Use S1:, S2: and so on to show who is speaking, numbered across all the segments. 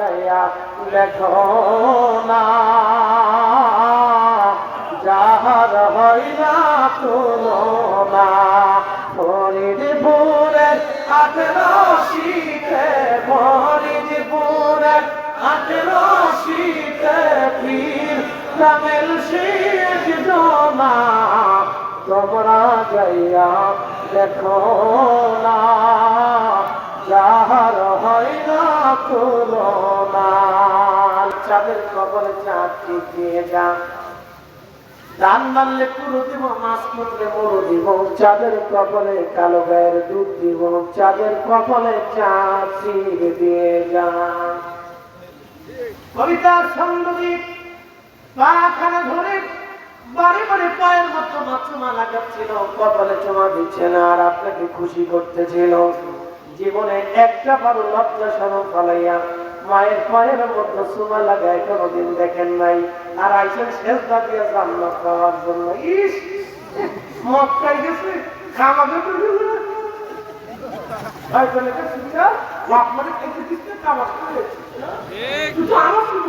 S1: গাইয়া দেখো না। যাহার হয় না তুলনা ফরিদপুরের আঠেরো শীতে ফরিদপুরের আঠেরো শীতে পীর কামেল শীত জমা। তোমরা যাইয়া দেখো না। যাহার চাঁদের চাঁদ মাছ কপালে কালো গায়ের দুধ দিব। চাঁদের কপালে চাষি দিয়ে যা। পাখানা ধরে, বাড়ি বাড়ি পায়ের মতো মাথা লাগাচ্ছিল কপালে চমা দিচ্ছে না আর আপনাকে খুশি করতেছিল। জীবনে একটা বারো লজ্জা সরম ফলাইয়া মায়ের পায়ের মধ্যে সুমা লাগায় কোনোদিন দেখেন নাই। আর আইসেন শেষ দাঁড়িয়ে জান্নাত পাওয়ার জন্য। ইস! মক্কাই গেছে ভাই বলে তো সুবিধা বাপ মানে খেতে দিচ্ছে কামাজ করে। আমার শুধু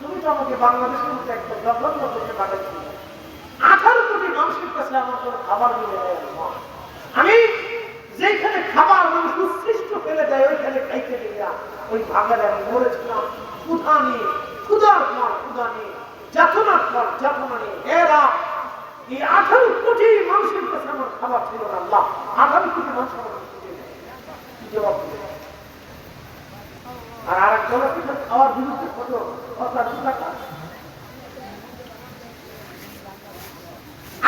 S1: তুমি তো আমাকে বাংলাদেশের মধ্যে একটা জঘন্য করতে পাঠাচ্ছি আঠারো কোটি মানুষের কাছে আমার খাবার মিলে আমি যেখানে খাবার মানুষ উচ্ছিষ্ট ফেলে দেয়, ওইখানে খাইতে দিয়া ওই ভাগারে আমি মরেছিলাম। ক্ষুধা নিয়ে ক্ষুধার পর ক্ষুধা নিয়ে, যাতনার পর যাতনা নিয়ে। এরা এই আঠারো কোটি মানুষের কাছে আমার খাবার ছিল না, আল্লাহ। আঠারো কোটি মানুষ আমার জবাব দিবে? আর জনের পিছনে খাওয়ার বিরুদ্ধে কত কথা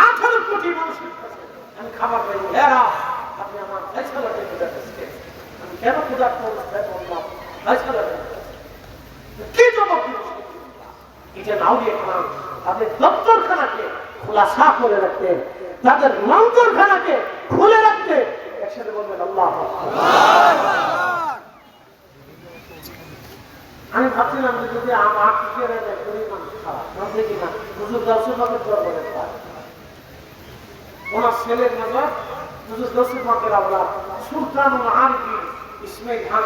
S1: আঠারো কোটি মানুষের কাছে আমি খাবার পাই। এরা, আপনি আমার ফেসলাকে বুঝাতে আমি কেন পূজার অবস্থায় বললাম ফেসলাকে কি জবাব এটা নাও দিয়ে খান তাদের দপ্তরখানাকে খোলাসা করে রাখতে, তাদের মন্তরখানাকে খুলে রাখতে একসাথে বলবেন, আল্লাহ আমি ভাবছিলাম যে যদি আমার খান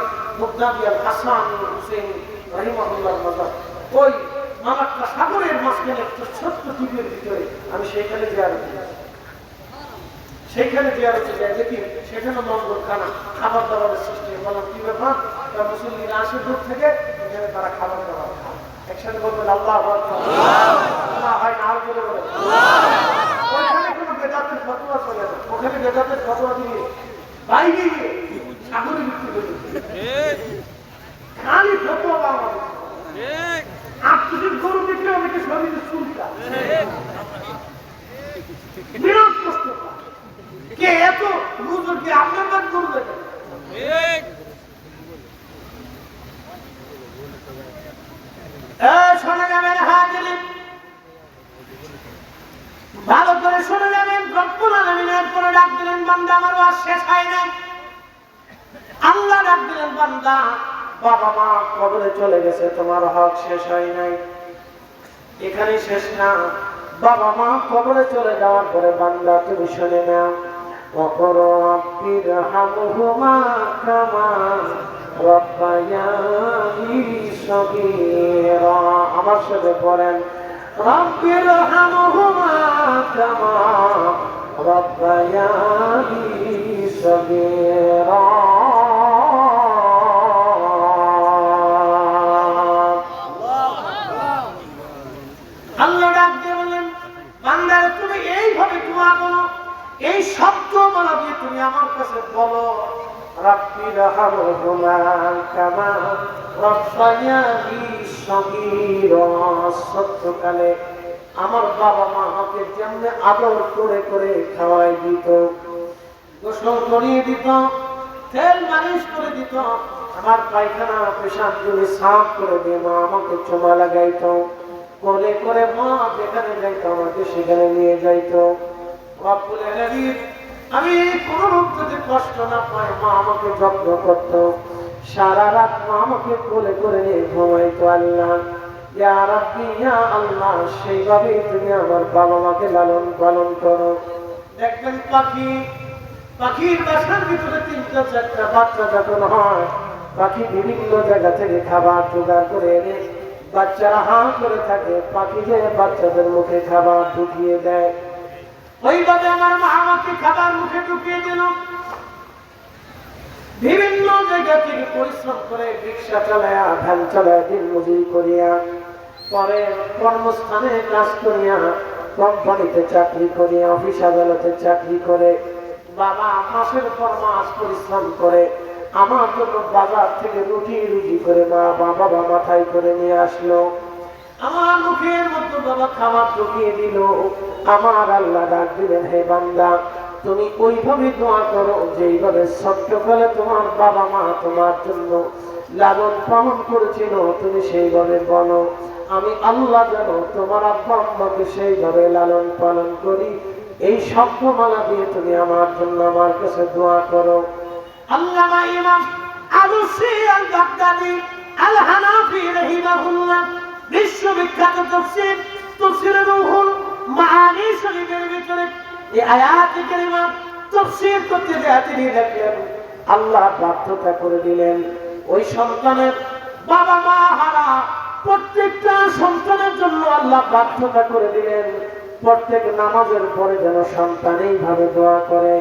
S1: ওই মালাক্কা সাগরের মাঝখানে একটা ছোট্ট দ্বীপের ভিতরে আমি সেইখানে জিয়ারত। সেইখানে জিয়ারতে যাই দেখি, সেখানে মঙ্গলখানা, খাবার দাবারের সৃষ্টি বললাম কি ব্যাপার? মুসলিমরা দূর থেকে তারা খাবার দাবার খায় একসাথে বলবেন, আল্লাহ। না হয় না বলে ওইখানে কোনো বেদাতের ফতোয়া চলে না। ওখানে বেদাতের ফতোয়া দিয়ে বাইরে গিয়ে দিচ্ছে। খালি ফতোয়া পাওয়া যাচ্ছে। আপনি যদি গরু দেখলে অনেকে শরীরে চুলটা বিরাট কষ্ট পায়। কে এত বুঝুন কি আপনার কাজ গরু দেখে শোনা যাবেন হাজির ভালো করে শুনে যাবেন রব্বুল আলামিনের পরে ডাক দিলেন বান্দা আমার ওয়াজ শেষ হয় নাই আল্লাহ ডাক সন্তান বাবা মা কবরে চলে গেছে, তোমার হক শেষ হয় নাই। এখানে শেষ না, বাবা মা কবরে চলে যাওয়ার পরে বান্দা তুমি শোনে না অপর রব্বির হামহুমা কামা রব্বায়ানি সগীরা। আমার সাথে পড়েন রব্বির হামহুমা কামা রব্বায়ানি সগীরা। তুমি আমার কাছে বলো, রাব্বি রাহমহুমা কামা রাব্বায়ানি সত্যকালে আমার বাবা মা আমাকে যেমন আদর করে করে খাওয়াই দিত, গোসল করিয়ে দিত, তেল মালিশ করে দিত, আমার পায়খানা পেশাব গুলি সাফ করে দিয়ে মা আমাকে চুমা লাগাইত। কোলে করে মা যেখানে যাইতো আমাকে সেখানে নিয়ে যাইতো। আলামিন আমি কোন রূপ যদি কষ্ট না পাই, মা আমাকে যত্ন করতো। সারা রাত মা আমাকে কোলে করে নিয়ে ঘুমাইতো আল্লাহ। সেইভাবেই তুমি আমার বাবা মাকে লালন পালন করো। দেখবেন পাখি, পাখির বাসার ভিতরে তিনটা চারটা বাচ্চা যখন হয়, পাখি বিভিন্ন জায়গা থেকে খাবার জোগাড় করে এনে বাচ্চারা হা করে থাকে। পাখি যে বাচ্চাদের মুখে খাবার ঢুকিয়ে দেয়। ওইভাবে আমার খাবার মুখে ঢুকিয়ে দিল। বিভিন্ন জায়গা থেকে পরিশ্রম করে রিক্সা চালায় ধান চালায় দিন মজুরি করিয়া, পরে কর্মস্থানে কাজ করিয়া, কোম্পানিতে চাকরি করিয়া, অফিস আদালতে চাকরি করে, বাবা মাসের পর মাস পরিশ্রম করে, আমার জন্য বাজার থেকে রুটি রুটি করে মা বাবা বাবা মাথায় করে নিয়ে আসলো। আমার মুখের মধ্যে বাবা খাবার ঢুকিয়ে দিল। আমার আল্লাহ ডাক দিলেন, হে বান্দা তুমি ওইভাবে দোয়া করো যেইভাবে ছোট্টকালে তোমার বাবা মা তোমার জন্য লালন পালন করেছিল, তুমি সেইভাবে বলো। আমি আল্লাহ যেন তোমার আব্বা আম্মাকে সেইভাবে লালন পালন করি। এই শব্দমালা দিয়ে তুমি আমার জন্য আমার কাছে দোয়া করো। আল্লামা ইমাম আলুসি আল বাগদাদি আল হানাফি রাহিমাহুল্লাহ, বিশ্ববিখ্যাত তাফসীর তাফসীর মাআনি শরীফের ভিতরে আল্লাহ বাধ্যতা করে দিলেন। ওই সন্তানের বাবা মা হারা প্রত্যেকটা সন্তানের জন্য আল্লাহ বাধ্যতা করে দিলেন। প্রত্যেক নামাজের পরে যেন সন্তান এইভাবে দোয়া করে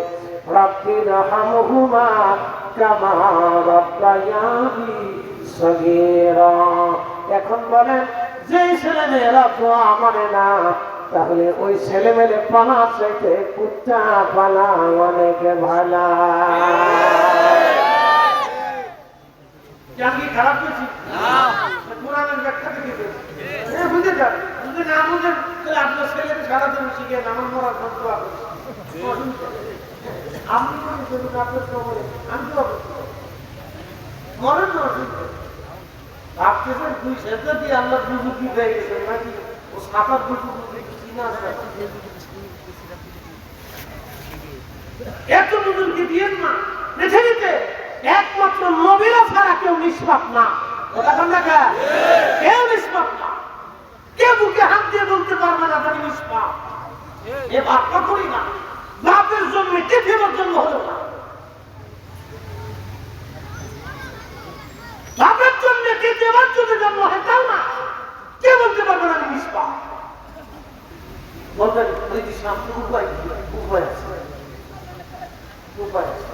S1: এখন বলেন যে ছেলে মেয়েরা দোয়া মানে না তাহলে ওই ছেলে মেলে পালা চাইতে কুত্তা পালা অনেক ভালা। আমি খারাপ করছি কোরআনের ব্যাখ্যা থেকে বুঝে যান যদি না বুঝেন তাহলে আপনার ছেলেকে সারাদিন শিখে নামান মরার সত্য আপনি যদি আপনার আমি তো মরেন না অসুবিধা ভাবতেছেন দুই সেজদা দিয়ে আল্লাহ বুজুর্গি হয়ে গেছেন নাকি? ও বুজুর্গি কিনা আছে এত বুজুর্গি দিয়েন না পৃথিবীতে একমাত্র নবীরা ছাড়া কেউ নিষ্পাপ না কথা কেউ নিষ্পাপ না কে হাত দিয়ে বলতে পারবে না আমি নিষ্পাপ এ ভাবনা করি না বাপের জন্য পৃথিবীর জন্য হলো না বাপের জন্য কে দেবার জন্য জন্ম হয় তাও না কে বলতে পারবে না আমি নিষ্পাপ বলবেন হরিদিস নাম উপায় কি? উপায় আছে উপায় আছে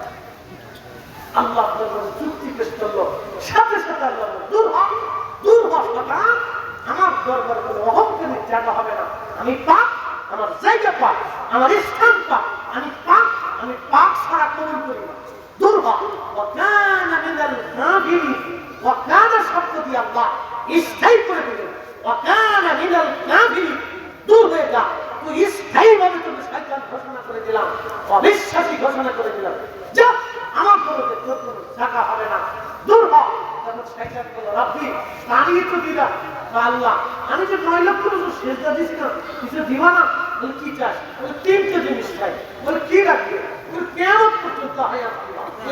S1: আল্লাহ যখন চুক্তি পেশ করল সাথে সাথে আল্লাহ দূর হ দূর হ শয়তান। আমার দরবারে কোনো অহংকারের জায়গা হবে না। আমি পাক আমার জায়গা পাক আমার স্থান পাক আমি পাক আমি পাক ছাড়া কবুল করি না। দূর হ। ওয়াকানা মিনাল কাফিরিন। ওয়াকানা শব্দ দিয়ে আল্লাহ স্থায়ী করে দিলেন। ওয়াকানা মিনাল কাফিরিন। দূর হয়ে যা। ঘোষণা করে দিলাম অবিশ্বাসী ঘোষণা করে দিলাম যা আমার খবরে তোর কোনো জায়গা হবে না দূর হ তখন শয়তান বলল আমি তো দিলাম তা আল্লাহ আমি যে নয় লক্ষ বছর সেজদা দিছি না কিছু দিবা না বলে কি চাস বলে তিনটে জিনিস চাই বলে কি রাখবে বলে কেমন পর্যন্ত হয়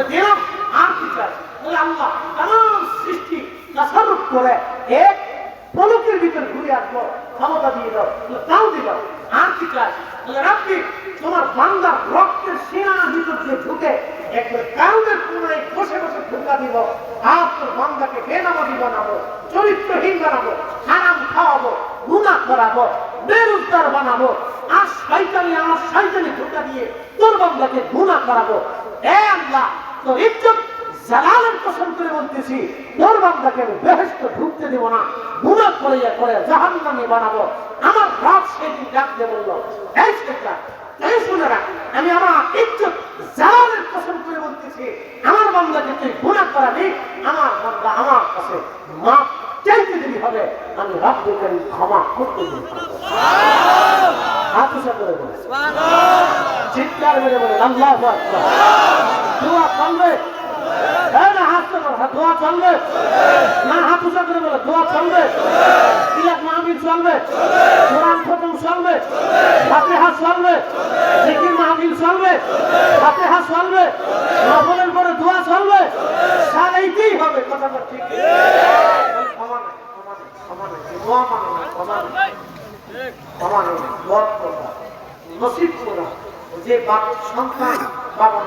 S1: দিলাম আর কি চাস বলে আল্লাহ তাম সৃষ্টি তাসারুফ করে এক পলকের ভিতর ঘুরে আসব ক্ষমতা দিয়ে দাও তাও দিলাম আর কি বলে রাব্বি, তোমার বান্দার রক্তের সিনার ভিতর দিয়ে ঢুকে একবার কাউনের কোনায় বসে বসে ঢুকা দিব, আর তোর বান্দাকে বেনামাজি বানাবো, চরিত্রহীন বানাবো, হারাম খাওয়াবো গুণা করাবো, বেরোজগার বানাবো, আর শয়তানি আমার শয়তানি ঢুকা দিয়ে তোর বান্দাকে গুণা করাবো। এ আল্লাহ, তোর ইজ্জত জালালের কসম করে বলতেছি তোর বান্দাকে আমি বেহেশত ঢুকতে দেব না গুনাহ করে করে জাহান্নামে বানাবো। আমার রব সেদিন ডাক দিয়ে বলল এই আমি আমার ইজ্জত জালালের কসম করে বলতেছি আমার বান্দাকে তুই গুণা করাবি আমার বান্দা আমার কাছে মাপ চাইতে দিবি হবে আমি রব্বুল করিম ক্ষমা করতে দিবি। হাত উঁচা করে বলে। চিৎকার মেরে বলে আল্লাহ দোয়া হ্যাঁ না, হাত হাত দোয়া চলবে? না, হাত উঁচা করে বলে দোয়া চলবে? তিলাক মাহবিল চলবে? কোরআন খতম চলবে? ফাতিহা চলবে? জিকির মাহবিল চলবে? ফাতিহা চলবে? নফলের পরে দোয়া চলবে? সারাইতেই হবে কথাটা ঠিক। ক্ষমা নাই দোয়া মানে না ক্ষমা নাই দোয়া করা নসিব করা, যে বাপ সন্তান বাবা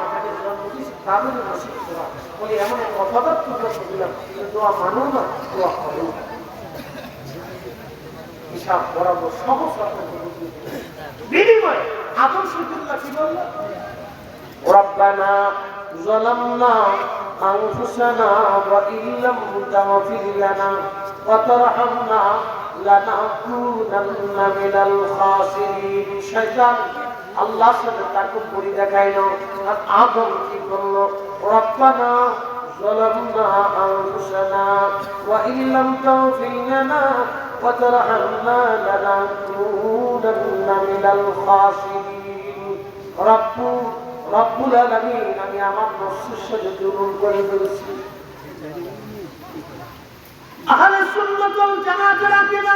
S1: মা তাদের জন্ম দিয়েছে তাদের নসিব করা বলে এমন এক অপদার্থ করতে দিলাম যে দোয়া মানো না দোয়া করো না হিসাব বরাবর সহজ আপনাকে বুঝিয়ে দিলাম। বিনিময়ে আদর্শ দুল্লাহ কি বললো ربنا ظلمنا أنفسنا وإن لم تغفر لنا وترحمنا لنكونن من الخاسرين شيطان আল্লাহর সাথে তাকে পরি দেখাইল আর আদম কি করলো রব্বানা ظلمنا أنفسنا وإن لم تغفر لنا وترحمنا لنكونن من الخاسرين رب রব্বুল আলামিন আমি আমার নফসের সাথে জুলুম করে ফেলেছি আহলে সুন্নাত ওয়াল জামাতের আকীদা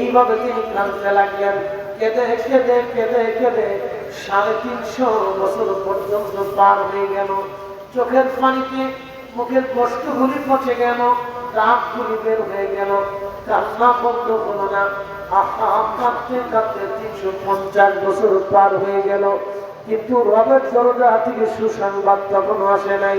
S1: এইভাবে তিনি কাঁদতে লাগলেন কেঁদে কেঁদে কেঁদে কেঁদে সাড়ে তিনশো বছর পর্যন্ত পার হয়ে গেল। চোখের পানিতে মুখের কষ্টগুলি পচে গেল রাতগুলি বের হয়ে গেল। কান্না বন্ধ হলো না। কাঁদতে কাঁদতে তিনশো পঞ্চাশ বছর পার হয়ে গেল। কিন্তু রবের দরজা থেকে সুসংবাদ তখনও আসে নাই।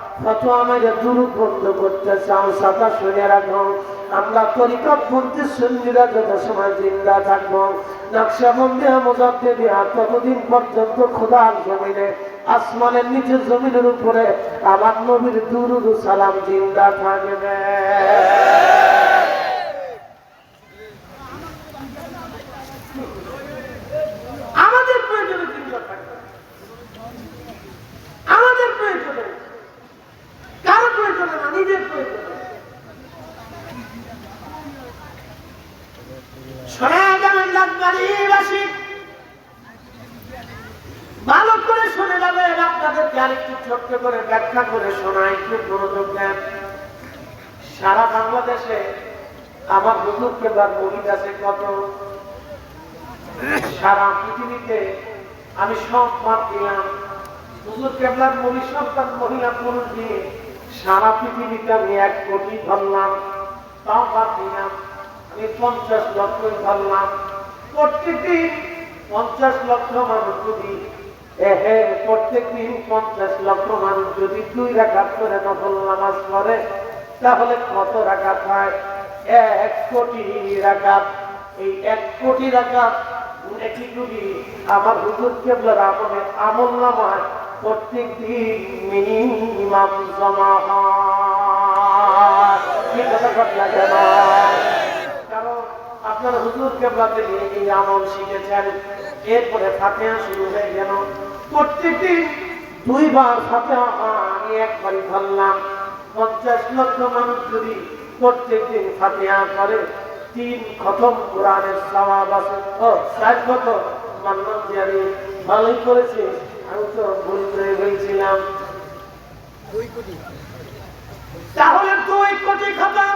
S1: ফতোয়া মেরে দুরুদ করতে চাও সাদা শুনে রাখো আমরা তরিকত বলতে সুন্নিরা যত সময় জিন্দা থাকব। নকশাবন্দি মোজাব্দে দিয়া ততদিন পর্যন্ত খোদার জমিনে, আসমানের নিচে জমিনের উপরে আমার নবীর দুরুদ সালাম জিন্দা থাকবে আমাদের প্রয়োজনে জিন্দা থাকবে আমাদের প্রয়োজনে কারও প্রয়োজনে না নিজের প্রয়োজনে শোনা যাবেন লাকবাড়িবাসী ভালো করে শুনে যাবেন আপনাদেরকে আরেকটু করে ব্যাখ্যা করে শোনায় একটু মনোযোগ দেন। সারা বাংলাদেশে আমার হুজুর কেবার মহিদ আছে কত? সারা পৃথিবীতে আমি সব বাদ দিলাম। হুজুর কেবলার মহিষ সন্তান মহিলা, পুরুষ দিয়ে সারা পৃথিবীতে আমি এক কোটি ধরলাম। তাও বাদ দিলাম। আমি পঞ্চাশ লক্ষ ধরলাম। প্রত্যেকদিন পঞ্চাশ লক্ষ মানুষ যদি প্রত্যেক দিন পঞ্চাশ লক্ষ মানুষ যদি দুই রাখাত করে নফল নামাজ পড়ে, তাহলে কত রাখাত হয়? এক কোটি রাখাত এই এক কোটি রাখাত একটি যদি আমার হুজুর কেবলার আমলে আমল নামায় প্রত্যেক দিন মিনিমাম জমা হয়। কথা কথা কেন কারণ আপনার হুজুর কেবলাতে নিয়ে এই আমল শিখেছেন। এরপরে ফাতেহা শুরু হয়ে গেল। প্রত্যেকটি দুইবার ফাতেহা আমি একবারই ধরলাম। পঞ্চাশ লক্ষ মানুষ যদি প্রত্যেকদিন ফাতেহা করে, তিন খতম কোরআনের সওয়াব আছে। ও খতম। মান্নান জিয়ারি ভালোই করেছে, আমি তো ভুল করে ফেলছিলাম। তাহলে দুই কোটি খতম।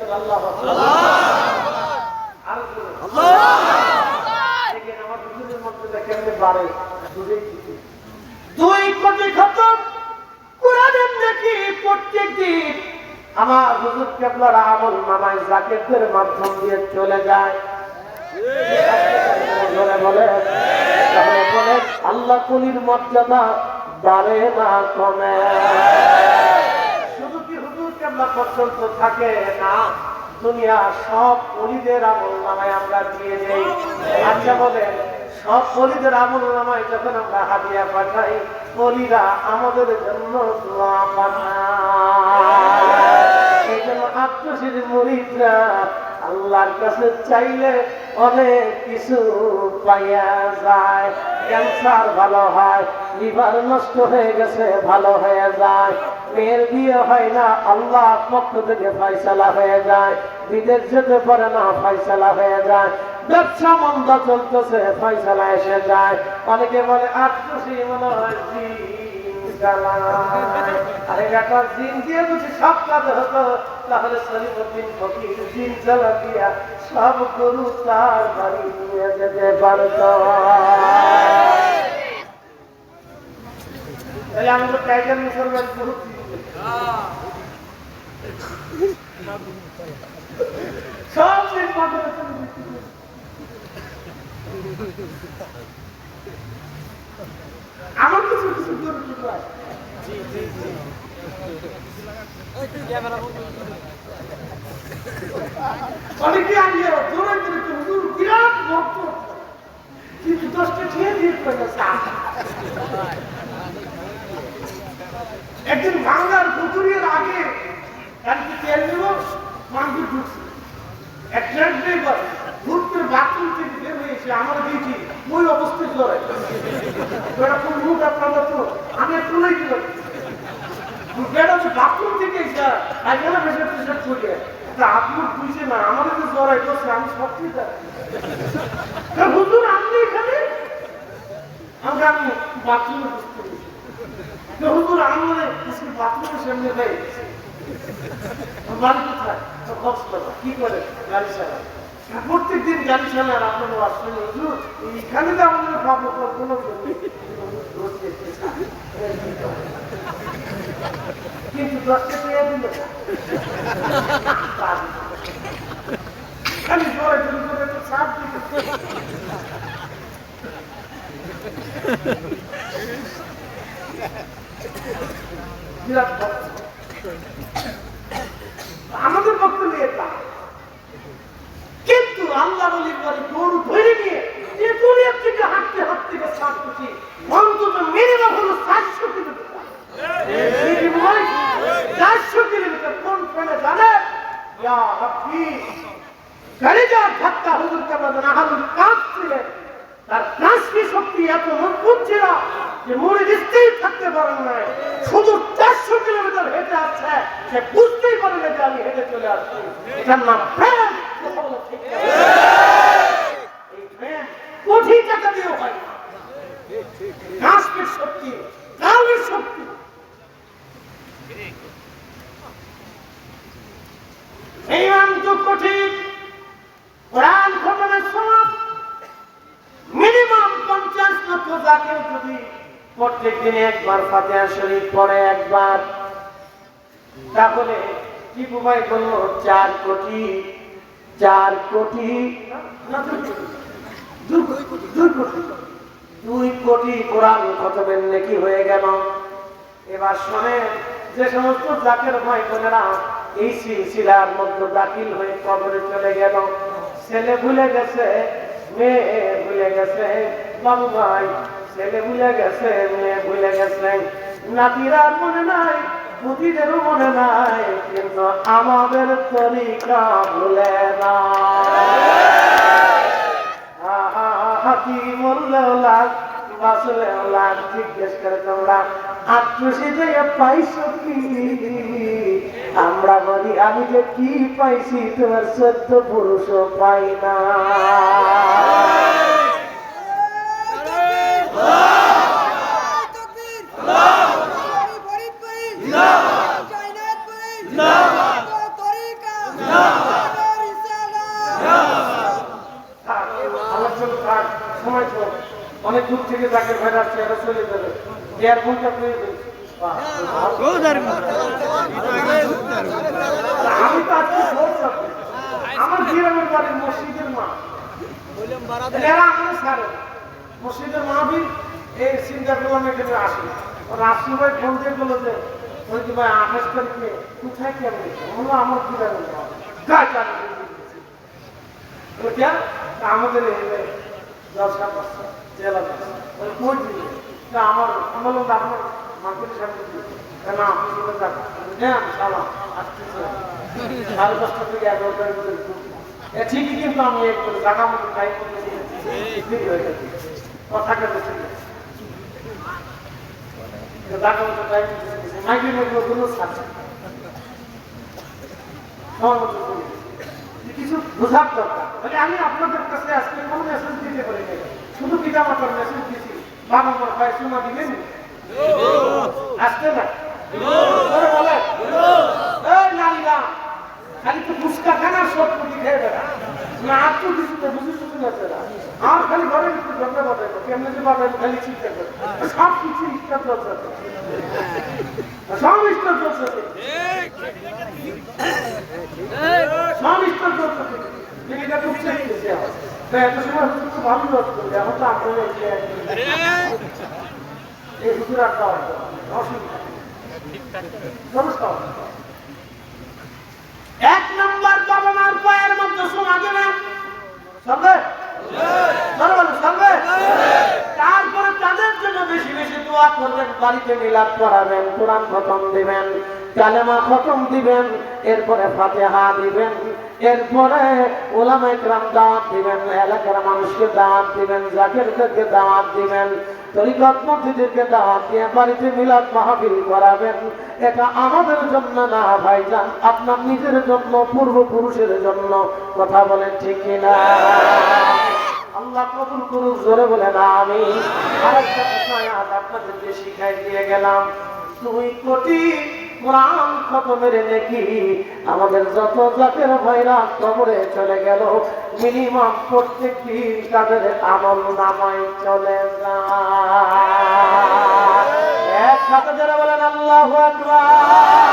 S1: বলে আল্লাহ আর দেখেন আমার দুজনের মধ্যে কেমনে বাড়ে দুটোই ঠিক। দুই কোটি খতম। নাকি প্রত্যেক দিন আমার হুজুর কেবলার আমল মাধ্যম দিয়ে চলে যায়। বলে। আল্লাহ কুলির মর্যাদা বাড়ে না কমে। শুধু কি হুজুর কেবলা পর্যন্ত থাকে? না দুনিয়া সব অলিদের আমল নামায় আমরা দিয়ে দেই। আচ্ছা বলেন অলিদের আমল নামায় যখন আমরা পাঠাই অলিরা আমাদের জন্য আল্লাহর কাছে চাইলে অনেক কিছু পাইয়া যায়। ক্যান্সার ভালো হয়, লিভার নষ্ট হয়ে গেছে, ভালো হয়ে যায়। মেয়ের বিয়ে হয় না আল্লাহ পক্ষ থেকে ফয়সালা হয়ে যায়। বিদেশ যেতে পারে না, ফয়সালা হয়ে যায়। ব্যবসা মন্দ চলতেছে, ফয়সালা এসে যায়। অনেকে বলে আত্মসী মনে হয় আরে দিয়ে যদি সব কাজ হতো, তাহলে জ্বালা দিয়া সব সব জিন পাগলের সঙ্গে বিক্রি করে। আমার কিছু কিছু অনেকে আমি দৌড়ে দৌড়ে হুজুর বিরাট ভক্ত কিন্তু দশটা খেয়ে দিয়ে একদিন বাংলার পুতুরিয়ার আগে গাড়িতে তেল মাংস ঢুকছে। এক ড্রাইভার হুট করে বাথরুম থেকে এসে আমার দিয়েছি ওই অবস্থায় জ্বরে ওটা কোন আপনার মতো আমি একটু নাই হচ্ছে বাথরুম থেকে এসে আর গেলে বেশি প্রেশার চলে তা আপনার বুঝে না, আমাদের যে জ্বর করছে আমি সব ঠিক হুজুর, আপনি এখানে? আমরা আমি বাথরুমে বুঝতে পেরেছি তো হুজুর আমাদের বাথরুমের দেয় কোথায়? কক্সবাজার। কি করে? গাড়ি চালায়। প্রত্যেক দিন গাড়ি চালায় আপনার আসলে এইখানে তো আমাদের কোনো কিন্তু আমাদের তা কিন্তু আল্লাহ বলির বাড়ি গরু ধরে নিয়ে দুনিয়ার থেকে হাঁটতে হাঁটতে গেছে কোটি অন্তত মিনিমাম হলো সাতশো কিলোমিটার চারশো কিলোমিটার কোন ফেলে জানে? ইয়া রাব্বি গাড়িটা ধাক্কা হুজুর কেমন আহালুল কাজ ছিলেন তার নাসকি শক্তি এত মজবুত ছিল যে মরে স্থির থাকতে পারেন নাই শুধু চারশো কিলোমিটার হেঁটে আসছে, সে বুঝতেই পারে না যে আমি হেঁটে চলে আসছি। এটার নাম প্রেম কথা বলা ঠিক না। এই প্রেম কোটি টাকা হয় শক্তি কালের শক্তি নাম তো কঠিন কোরআন খতমের সময় মিনিমাম পঞ্চাশ লক্ষ জাতীয় যদি প্রত্যেক দিনে একবার ফাতেহা শরীফ পড়ে একবার তাহলে টিপু ভাই বলল চার কোটি চার কোটি দুই কোটি। কোরআন খতমের নেকি হয়ে গেল। এবার শোনে যে সমস্ত জাকের ভাই বোনেরা এই সিলসিলার মধ্যে দাখিল হয়ে কবরে চলে গেল। ছেলে ভুলে গেছে, মেয়ে ভুলে গেছে, বাবু ভাই, ছেলে ভুলে গেছে, মেয়ে ভুলে গেছে। নাতিরা আর মনে নাই বুদ্ধিদেরও মনে নাই, কিন্তু আমাদের তরিকা ভুলে না। হাতি মরলেও লাগ বাঁচলেও লাগ জিজ্ঞেস করে তোমরা আত্মসী যে পাইছো কি? আমরা বলি, আমি যে কি পাইছি, তোমার সত্য পুরুষও পাই না থাক, আমার জন্য থাক, সময় তো অনেক দূর থেকে যাকে ভেড় আসছে এরা চলে যাবে দেড় ঘণ্টা পেয়ে ফেলছি। বাহ, আমি তো আজকে আমার গ্রামের বাড়ির মসজিদের মা এরা আমার সারে মসজিদের মাহবিল এই চিন্তা করলাম এখানে আসি রাষ্ট্রীয় ভাই ফোন দিয়ে বলল যে কি ভাই আঠাশ তারিখে কোথায় কেমন বলল আমার জানি কেন আমাদের জলসা করছে জেলা করছে কই দিবে আমার আমার আপনার মার্কেটের সামনে কেন আপনি হ্যাঁ ঠিকই কিন্তু আমি এক করে জায়গা মতো। কিছু বোঝার দরকার। আমি আপনাদের কাছে আজকে মেসেজ দিতে পারি শুধু পিতা মাতার মেসেজ দিয়েছি। বাবা মার ভাই শোনা দিবেন আসতে না বলে, এই নারীরা খালি তো ফুচকা খানা সব কুটি খেয়ে বেড়া। না আর তো কিছু তো বুঝি শুধু না আর খালি ঘরে একটু ঝগড়া বাজাইবো কেমনে যে তাই এত সময় হুজুর খুব ভালো কাজ করবে এখন তো আপনারা এই যে এই হুজুর আড্ডা আড্ডা অসুবিধা নমস্কার এক নম্বর বাবা মার পায়ের মধ্যে শোনা সবে তারপরে তাদের জন্য বেশি বেশি দোয়া করবেন বাড়িতে মিলাদ করাবেন কোরআন খতম দিবেন। কালেমা খতম দিবেন, এরপরে ফাতেহা দিবেন, এরপরে ওলামা ইকরাম দাওয়াত দিবেন, এলাকার মানুষকে দাওয়াত দিবেন, জাকিরদেরকে দাওয়াত দিবেন, তরিকত মসজিদকে দাওয়াত দিয়ে বাড়িতে মিলাদ মাহফিল করাবেন। এটা আমাদের জন্য না আপনার নিজের জন্য, পূর্বপুরুষের জন্য। কথা বলেন ঠিক কিনা? আল্লাহ কবুল করুক, জোরে বলে না আমি আরেকটা বিষয় আজ আপনাদেরকে শিখাই দিয়ে গেলাম। দুই কোটি কোরআন খতমের দেখি আমাদের যত জাতের ভাইরা কবরে চলে গেল, মিনিমাম প্রত্যেকটি তাদের আমল নামাই চলে যায়। একসাথে যারা বলেন, আল্লাহ আকবার।